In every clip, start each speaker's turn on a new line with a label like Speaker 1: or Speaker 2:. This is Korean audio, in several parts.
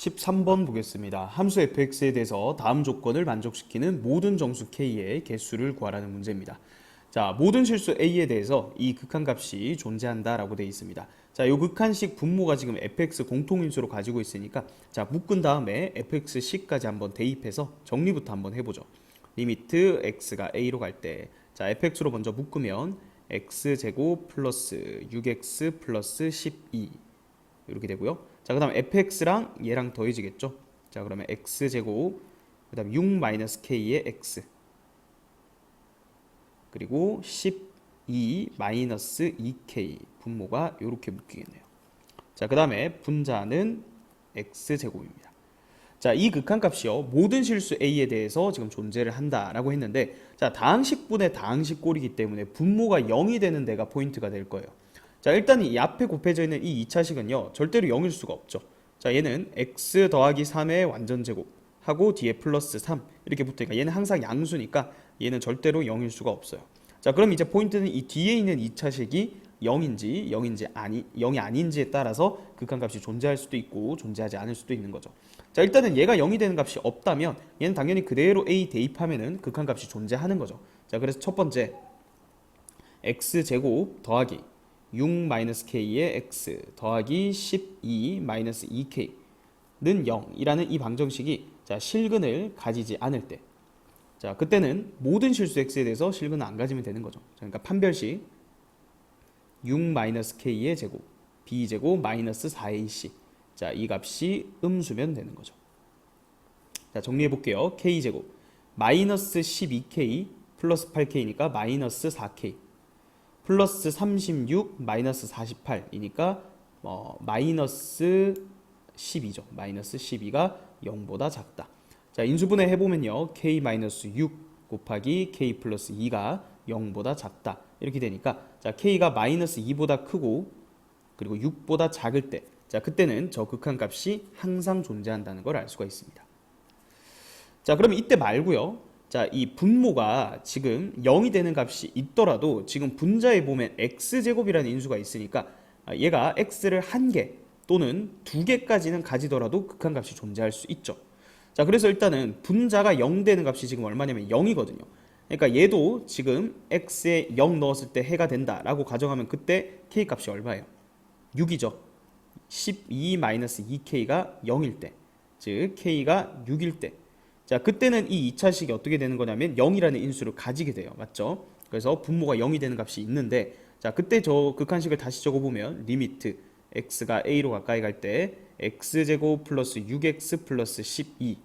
Speaker 1: 13번 보겠습니다. 함수 fx에 대해서 다음 조건을 만족시키는 모든 정수 k의 개수를 구하라는 문제입니다. 자, 모든 실수 a에 대해서 이 극한값이 존재한다라고 되어 있습니다. 자, 요 극한식 분모가 지금 fx 공통인수로 가지고 있으니까 자, 묶은 다음에 fx식까지 한번 대입해서 정리부터 한번 해보죠. 리미트 x가 a로 갈 때, 자, fx로 먼저 묶으면 x제곱 플러스 6x 플러스 12 이렇게 되고요. 자, 그 다음 fx랑 얘랑 더해지겠죠. 자, 그러면 x 제곱 그 다음 6 마이너스 k의 x 그리고 12 마이너스 2k 분모가 이렇게 묶이겠네요. 자, 그 다음에 분자는 x 제곱입니다. 자, 이 극한값이요. 모든 실수 a에 대해서 지금 존재를 한다라고 했는데 자, 다항식분의 다항식 꼴이기 때문에 분모가 0이 되는 데가 포인트가 될 거예요. 자, 일단 이 앞에 곱해져 있는 이 2차식은요. 절대로 0일 수가 없죠. 자, 얘는 x 더하기 3의 완전 제곱 하고 뒤에 플러스 3 이렇게 붙으니까 얘는 항상 양수니까 얘는 절대로 0일 수가 없어요. 자, 그럼 이제 포인트는 이 뒤에 있는 2차식이 0인지 0인지 아니 0이 아닌지에 따라서 극한값이 존재할 수도 있고 존재하지 않을 수도 있는 거죠. 자, 일단은 얘가 0이 되는 값이 없다면 얘는 당연히 그대로 a 대입하면은 극한값이 존재하는 거죠. 자, 그래서 첫 번째 x 제곱 더하기 6 마이너스 k의 x 더하기 12 마이너스 2k는 0이라는 이 방정식이 자 실근을 가지지 않을 때, 자 그때는 모든 실수 x에 대해서 실근을 안 가지면 되는 거죠. 자, 그러니까 판별식 6 마이너스 k의 제곱 b 제곱 마이너스 4ac 자 이 값이 음수면 되는 거죠. 자 정리해 볼게요. k 제곱 마이너스 12k 플러스 8k니까 마이너스 4k 플러스 36 마이너스 48이니까 어, 마이너스 12죠. 마이너스 12가 0보다 작다. 자 인수분해 해보면요. k 마이너스 6 곱하기 k 플러스 2가 0보다 작다. 이렇게 되니까 자 k가 마이너스 2보다 크고 그리고 6보다 작을 때 자 그때는 저 극한값이 항상 존재한다는 걸 알 수가 있습니다. 자 그러면 이때 말고요. 자, 이 분모가 지금 0이 되는 값이 있더라도 지금 분자에 보면 x제곱이라는 인수가 있으니까 아, 얘가 x를 한 개 또는 두 개까지는 가지더라도 극한값이 존재할 수 있죠. 자, 그래서 일단은 분자가 0 되는 값이 지금 얼마냐면 0이거든요. 그러니까 얘도 지금 x에 0 넣었을 때 해가 된다라고 가정하면 그때 k 값이 얼마예요? 6이죠. 12-2k가 0일 때, 즉 k가 6일 때 자, 그때는 이 2차식이 어떻게 되는 거냐면 0이라는 인수를 가지게 돼요. 맞죠? 그래서 분모가 0이 되는 값이 있는데 자, 그때 저 극한식을 다시 적어 보면 리미트 x가 a로 가까이 갈 때 x제곱 플러스 6x 플러스 12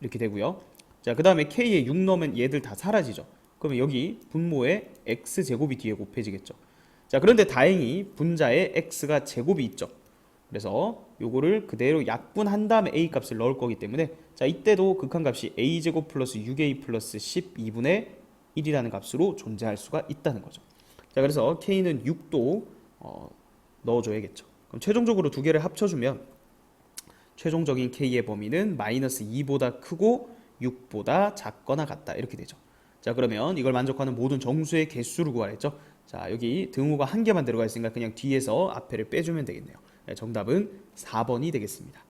Speaker 1: 이렇게 되고요. 자, 그 다음에 k에 6 넣으면 얘들 다 사라지죠. 그러면 여기 분모에 x제곱이 뒤에 곱해지겠죠. 자, 그런데 다행히 분자에 x가 제곱이 있죠. 그래서 요거를 그대로 약분한 다음에 a 값을 넣을 거기 때문에 자 이때도 극한값이 a 제곱 플러스 6a 플러스 12분의 1이라는 값으로 존재할 수가 있다는 거죠. 자 그래서 k는 6도 어, 넣어줘야겠죠. 그럼 최종적으로 두 개를 합쳐주면 최종적인 k의 범위는 마이너스 2보다 크고 6보다 작거나 같다 이렇게 되죠. 자 그러면 이걸 만족하는 모든 정수의 개수를 구하랬죠. 자 여기 등호가 한 개만 들어가 있으니까 그냥 뒤에서 앞에를 빼주면 되겠네요. 네, 정답은 4번이 되겠습니다.